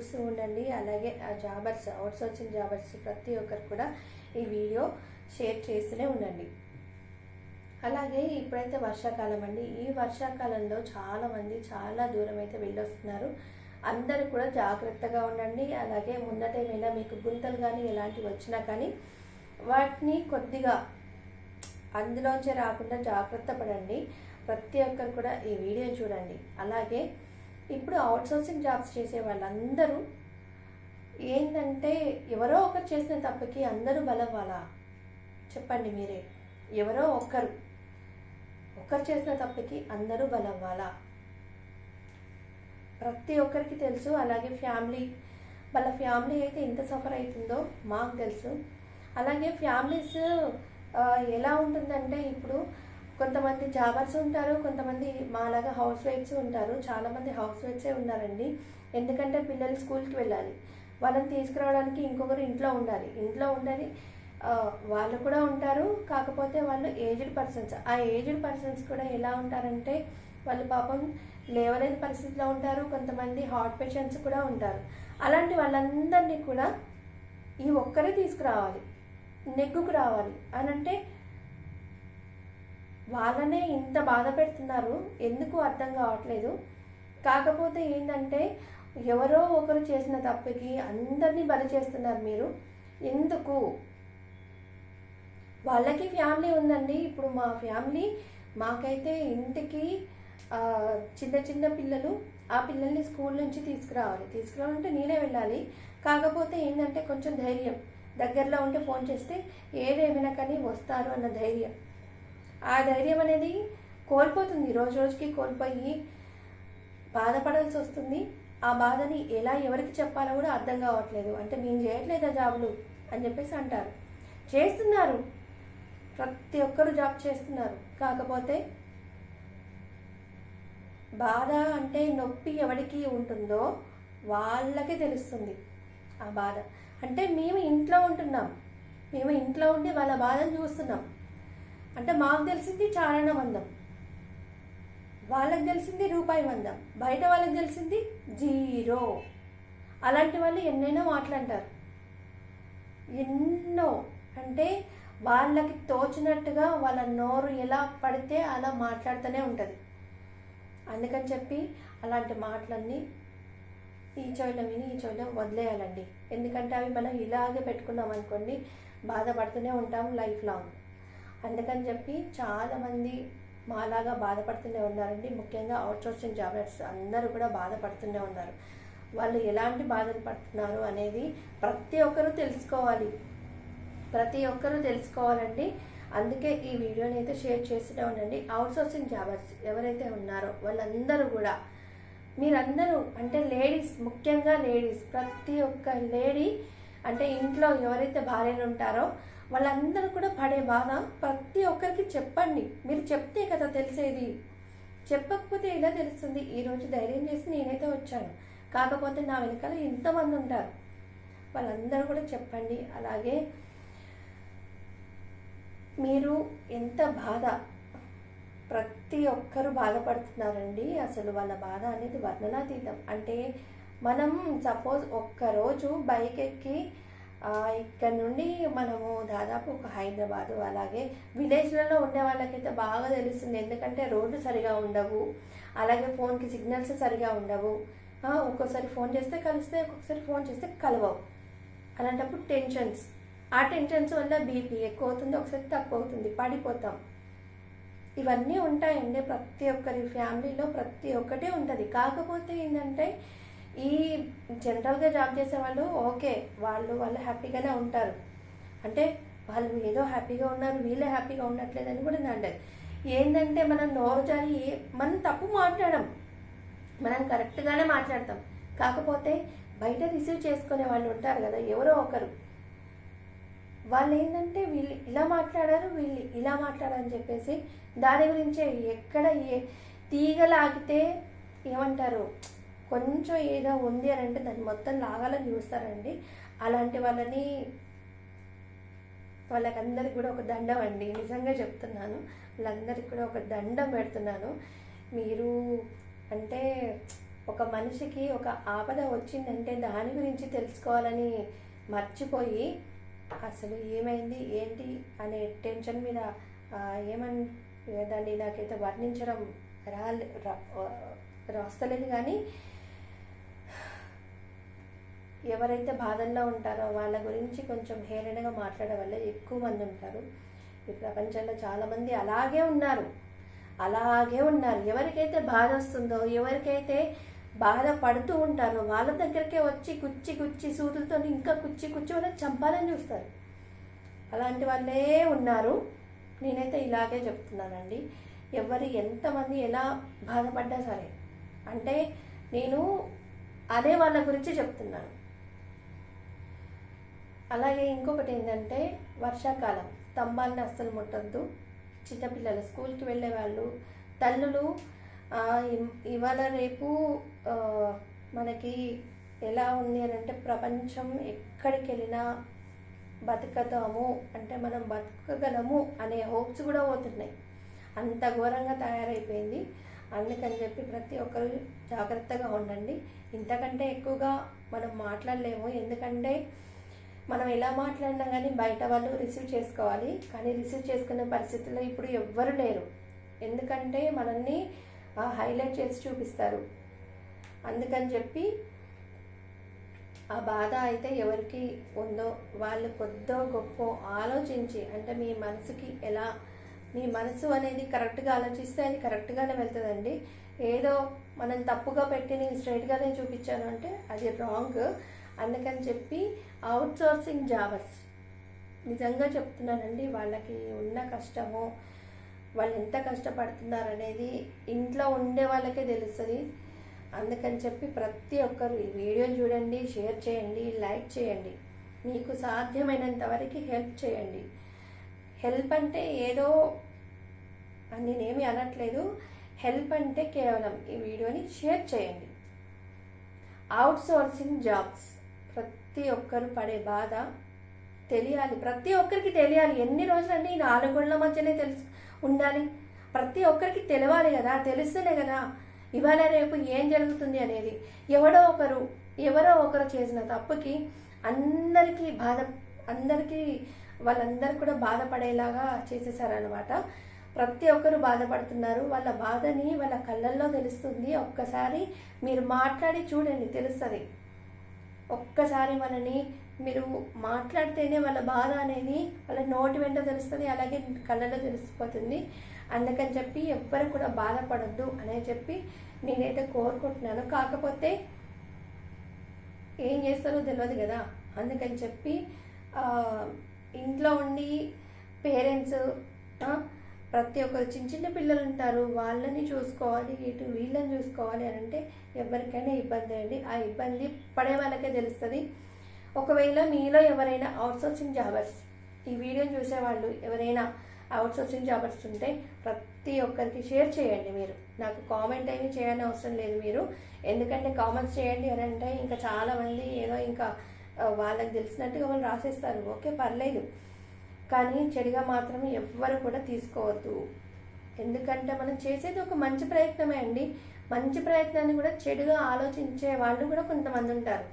చూస్తూ ఉండండి. అలాగే ఆ జాబర్స్ అవుట్ వచ్చిన జాబర్స్ ప్రతి ఒక్కరు కూడా ఈ వీడియో షేర్ చేస్తూనే ఉండండి. అలాగే ఇప్పుడైతే వర్షాకాలం అండి. ఈ వర్షాకాలంలో చాలామంది చాలా దూరం అయితే వెళ్ళొస్తున్నారు. అందరూ కూడా జాగ్రత్తగా ఉండండి. అలాగే ముందటేమైనా మీకు గుంతలు కానీ ఎలాంటివి వచ్చినా కానీ వాటిని కొద్దిగా అందులోంచే రాకుండా జాగ్రత్త పడండి. ప్రతి ఒక్కరు కూడా ఈ వీడియో చూడండి. అలాగే ఇప్పుడు అవుట్సోర్సింగ్ జాబ్స్ చేసే వాళ్ళందరూ ఏంటంటే ఎవరో ఒకరు చేసిన తప్పుకి అందరూ బలవ్వాలా? చెప్పండి మీరే. ఎవరో ఒక్కరు ఒకరు చేసిన తప్పుకి అందరూ బలవ్వాలా? ప్రతి ఒక్కరికి తెలుసు అలాగే ఫ్యామిలీ వాళ్ళ ఫ్యామిలీ అయితే ఎంత సఫర్ అవుతుందో మాకు తెలుసు. అలాగే ఫ్యామిలీస్ ఎలా ఉంటుందంటే ఇప్పుడు కొంతమంది జాబర్స్ ఉంటారు కొంతమంది మాలాగా హౌస్ వైఫ్స్ ఉంటారు. చాలామంది హౌస్ వైఫ్సే ఉన్నారండి. ఎందుకంటే పిల్లలు స్కూల్కి వెళ్ళాలి. వాళ్ళని తీసుకురావడానికి ఇంకొకరు ఇంట్లో ఉండాలి. ఇంట్లో ఉండాలి వాళ్ళు కూడా ఉంటారు. కాకపోతే వాళ్ళు ఏజ్డ్ పర్సన్స్. ఆ ఏజ్డ్ పర్సన్స్ కూడా ఎలా ఉంటారంటే వాళ్ళు పాపం లేవలేని పరిస్థితిలో ఉంటారు. కొంతమంది హార్ట్ పేషెంట్స్ కూడా ఉంటారు. అలాంటి వాళ్ళందరినీ కూడా ఈ ఒక్కరే తీసుకురావాలి. నెగ్గుకు రావాలి. అని అంటే వాళ్ళనే ఇంత బాధ పెడుతున్నారు. ఎందుకు అర్థం కావట్లేదు. కాకపోతే ఏంటంటే ఎవరో ఒకరు చేసిన తప్పుకి అందరినీ బలి చేస్తున్నారు మీరు. ఎందుకు? వాళ్ళకి ఫ్యామిలీ ఉందండి. ఇప్పుడు మా ఫ్యామిలీ మాకైతే ఇంటికి చిన్న చిన్న పిల్లలు ఆ పిల్లల్ని స్కూల్ నుంచి తీసుకురావాలి. తీసుకురావాలంటే నేనే వెళ్ళాలి. కాకపోతే ఏంటంటే కొంచెం ధైర్యం. దగ్గరలో ఉంటే ఫోన్ చేస్తే ఏదేమైనా కానీ వస్తారు అన్న ధైర్యం. ఆ ధైర్యం అనేది కోల్పోతుంది. రోజు రోజుకి కోల్పోయి బాధపడాల్సి వస్తుంది. ఆ బాధని ఎలా ఎవరికి చెప్పాలో కూడా అర్థం కావట్లేదు. అంటే మేము చేయట్లేదా జాబులు? అని చెప్పేసి అంటారు. చేస్తున్నారు. ప్రతి ఒక్కరు జాబ్ చేస్తున్నారు. కాకపోతే బాధ అంటే నొప్పి ఎవరికి ఉంటుందో వాళ్ళకే తెలుస్తుంది ఆ బాధ. అంటే మేము ఇంట్లో ఉంటున్నాం. మేము ఇంట్లో ఉండి వాళ్ళ బాధను చూస్తున్నాం. అంటే మాకు తెలిసింది చారణ వందం వాళ్ళకి తెలిసింది రూపాయి వందం బయట వాళ్ళకి తెలిసింది జీరో. అలాంటి వాళ్ళు ఎన్నైనా మాట్లాంటారు ఎన్నో. అంటే వాళ్ళకి తోచినట్టుగా వాళ్ళ నోరు ఎలా పడితే అలా మాట్లాడుతూనే ఉంటుంది. అందుకని చెప్పి అలాంటి మాటలన్నీ ఈ చెవిలో విని ఈ చెవిలో వదిలేయాలండి. ఎందుకంటే అవి మనం ఇలాగే పెట్టుకున్నాం అనుకోండి బాధపడుతూనే ఉంటాం లైఫ్ లాంగ్. అందుకని చెప్పి చాలామంది మాలాగా బాధపడుతూనే ఉన్నారండి. ముఖ్యంగా అవుట్సోర్సింగ్ జాబర్స్ అందరూ కూడా బాధపడుతూనే ఉన్నారు. వాళ్ళు ఎలాంటి బాధలు పడుతున్నారు అనేది ప్రతి ఒక్కరూ తెలుసుకోవాలి. ప్రతి ఒక్కరూ తెలుసుకోవాలండి. అందుకే ఈ వీడియోని అయితే షేర్ చేస్తూనే ఉండండి. అవుట్సోర్సింగ్ జాబర్స్ ఎవరైతే ఉన్నారో వాళ్ళందరూ కూడా మీరందరూ అంటే లేడీస్ ముఖ్యంగా లేడీస్ ప్రతి ఒక్క లేడీ అంటే ఇంట్లో ఎవరైతే భార్యలు ఉంటారో వాళ్ళందరూ కూడా పడే బాధ ప్రతి ఒక్కరికి చెప్పండి. మీరు చెప్తే కదా తెలిసేది. చెప్పకపోతే ఎలా తెలుస్తుంది? ఈరోజు ధైర్యం చేసి నేనైతే వచ్చాను. కాకపోతే నా వెనకాల ఎంతమంది ఉంటారు. వాళ్ళందరూ కూడా చెప్పండి. అలాగే మీరు ఎంత బాధ ప్రతి ఒక్కరు బాధపడుతున్నారండి. అసలు వాళ్ళ బాధ అనేది వర్ణనాతీతం. అంటే మనం సపోజ్ ఒక్కరోజు బైక్ ఎక్కి ఇక్కడ నుండి మనము దాదాపు ఒక హైదరాబాదు అలాగే విలేజ్లలో ఉండే వాళ్ళకైతే బాగా తెలుస్తుంది. ఎందుకంటే రోడ్లు సరిగా ఉండవు. అలాగే ఫోన్కి సిగ్నల్స్ సరిగా ఉండవు. ఒక్కోసారి ఫోన్ చేస్తే కలిస్తే ఒక్కొక్కసారి ఫోన్ చేస్తే కలవవు. అలాంటప్పుడు టెన్షన్స్. ఆ టెన్షన్స్ వల్ల బీపీ ఎక్కువ అవుతుంది ఒకసారి తక్కువ అవుతుంది పడిపోతాం. ఇవన్నీ ఉంటాయండి ప్రతి ఒక్కరి ఫ్యామిలీలో ప్రతి ఒక్కటి ఉంటుంది. కాకపోతే ఏంటంటే ఈ జనరల్గా జాబ్ చేసే వాళ్ళు ఓకే వాళ్ళు వాళ్ళు హ్యాపీగానే ఉంటారు. అంటే వాళ్ళు ఏదో హ్యాపీగా ఉన్నారు వీళ్ళే హ్యాపీగా ఉండట్లేదని కూడా నేను ఏంటంటే మనం నోరు జారి ఏ- మనం తప్పు మాట్లాడం. మనం కరెక్ట్గానే మాట్లాడతాం. కాకపోతే బయట రిసీవ్ చేసుకునే వాళ్ళు ఉంటారు కదా ఎవరో ఒకరు. వాళ్ళు ఏంటంటే వీళ్ళు ఇలా మాట్లాడారు వీళ్ళు ఇలా మాట్లాడారని చెప్పేసి దాని గురించే ఎక్కడ ఏ తీగలాగితే ఏమంటారు? కొంచెం ఏదో ఉంది అని అంటే దాన్ని మొత్తం లాగాలని చూస్తారండి. అలాంటి వాళ్ళని వాళ్ళకందరికి కూడా ఒక దండం అండి. నిజంగా చెప్తున్నాను. వాళ్ళందరికి కూడా ఒక దండం పెడుతున్నాను. మీరు అంటే ఒక మనిషికి ఒక ఆపద వచ్చిందంటే దాని గురించి తెలుసుకోవాలని మర్చిపోయి అసలు ఏమైంది ఏంటి అనే టెన్షన్ మీద ఏమని దాన్ని నాకైతే వర్ణించడం రాలే రా- రాస్తలేదు కానీ ఎవరైతే బాధల్లో ఉంటారో వాళ్ళ గురించి కొంచెం హేళనగా మాట్లాడే వల్ల ఎక్కువ మంది ఉంటారు. ఈ ప్రపంచంలో చాలామంది అలాగే ఉన్నారు. అలాగే ఉన్నారు. ఎవరికైతే బాధ వస్తుందో ఎవరికైతే బాధ పడుతూ ఉంటారో వాళ్ళ దగ్గరికే వచ్చి కుచ్చి కుచ్చి సూదులతో ఇంకా కుచ్చి కుచ్చి వాళ్ళని చంపాలని చూస్తారు. అలాంటి వాళ్ళే ఉన్నారు. నేనైతే ఇలాగే చెప్తున్నానండి. ఎవరు ఎంతమంది ఎలా బాధపడ్డా సరే. అంటే నేను అదే వాళ్ళ గురించి చెప్తున్నాను. అలాగే ఇంకొకటి ఏంటంటే వర్షాకాలం. స్తంభాలను అస్సలు ముట్టద్దు. చిన్నపిల్లలు స్కూల్కి వెళ్ళే వాళ్ళు తల్లులు ఇవాళ రేపు మనకి ఎలా ఉంది అని అంటే ప్రపంచం ఎక్కడికి వెళ్ళినా బతుకుతాము. అంటే మనం బతకగలము అనే హోప్స్ కూడా పోతున్నాయి. అంత ఘోరంగా తయారైపోయింది. అందుకని చెప్పి ప్రతి ఒక్కరు జాగ్రత్తగా ఉండండి. ఇంతకంటే ఎక్కువగా మనం మాట్లాడలేము. ఎందుకంటే మనం ఎలా మాట్లాడినా కానీ బయట వాళ్ళు రిసీవ్ చేసుకోవాలి. కానీ రిసీవ్ చేసుకునే పరిస్థితుల్లో ఇప్పుడు ఎవ్వరు లేరు. ఎందుకంటే మనల్ని హైలైట్ చేసి చూపిస్తారు. అందుకని చెప్పి ఆ బాధ అయితే ఎవరికి ఉందో వాళ్ళు కొద్దో గొప్ప ఆలోచించి అంటే మీ మనసుకి ఎలా మీ మనసు అనేది కరెక్ట్గా ఆలోచిస్తే అది కరెక్ట్గానే వెళ్తుందండి. ఏదో మనం తప్పుగా పెట్టి నేను స్ట్రైట్గానే చూపించాను అంటే అది రాంగ్ అందుకని చెప్పి అవుట్సోర్సింగ్ జాబర్స్ నిజంగా చెప్తున్నానండి వాళ్ళకి ఉన్న కష్టము వాళ్ళు ఎంత కష్టపడుతున్నారు అనేది ఇంట్లో ఉండే వాళ్ళకే తెలుస్తుంది. అందుకని చెప్పి ప్రతి ఒక్కరు ఈ వీడియో చూడండి షేర్ చేయండి లైక్ చేయండి. మీకు సాధ్యమైనంత వరకు హెల్ప్ చేయండి. హెల్ప్ అంటే ఏదో అని నేనేమి అనట్లేదు. హెల్ప్ అంటే కేవలం ఈ వీడియోని షేర్ చేయండి. అవుట్ సోర్సింగ్ జాబ్స్ ప్రతి ఒక్కరు పడే బాధ తెలియాలి. ప్రతి ఒక్కరికి తెలియాలి. ఎన్ని రోజులండి ఈ నాలుగు మధ్యనే తెలుసు ఉండాలి. ప్రతి ఒక్కరికి తెలవాలి కదా తెలిస్తేనే కదా ఇవాళ రేపు ఏం జరుగుతుంది అనేది. ఎవడో ఒకరు ఎవరో ఒకరు చేసిన తప్పుకి అందరికీ బాధ అందరికీ వాళ్ళందరూ కూడా బాధపడేలాగా చేసేసారనమాట ప్రతి ఒక్కరు బాధపడుతున్నారు. వాళ్ళ బాధని వాళ్ళ కళ్ళల్లో తెలుస్తుంది. ఒక్కసారి మీరు మాట్లాడి చూడండి తెలుస్తుంది. ఒక్కసారి మనని మీరు మాట్లాడితేనే వాళ్ళ బాధ అనేది వాళ్ళ నోటి వెంట తెలుస్తుంది అలాగే కళ్ళలో తెలిసిపోతుంది. అందుకని చెప్పి ఎవ్వరు కూడా బాధపడద్దు అనే చెప్పి నేనైతే కోరుకుంటున్నాను. కాకపోతే ఏం చేస్తారో తెలియదు కదా. అందుకని చెప్పి ఇంట్లో ఉండి పేరెంట్స్ ప్రతి ఒక్కరు చిన్న చిన్న పిల్లలు ఉంటారు వాళ్ళని చూసుకోవాలి ఇటు వీళ్ళని చూసుకోవాలి అని అంటే ఎవరికైనా ఇబ్బంది అండి. ఆ ఇబ్బంది పడే వాళ్ళకే తెలుస్తుంది. ఒకవేళ మీలో ఎవరైనా అవుట్సోర్సింగ్ జాబర్స్ ఈ వీడియో చూసేవాళ్ళు ఎవరైనా అవుట్సోర్సింగ్ జాబర్స్ ఉంటే ప్రతి ఒక్కరికి షేర్ చేయండి మీరు. నాకు కామెంట్ ఏమీ చేయని అవసరం లేదు మీరు. ఎందుకంటే కామెంట్స్ చేయండి అని అంటే ఇంకా చాలామంది ఏదో ఇంకా వాళ్ళకి తెలిసినట్టుగా వాళ్ళు రాసేస్తారు. ఓకే పర్లేదు. కానీ చెడుగా మాత్రం ఎవ్వరు కూడా తీసుకోవద్దు. ఎందుకంటే మనం చేసేది ఒక మంచి ప్రయత్నమే అండి. మంచి ప్రయత్నాన్ని కూడా చెడుగా ఆలోచించే వాళ్ళు కూడా కొంతమంది ఉంటారు.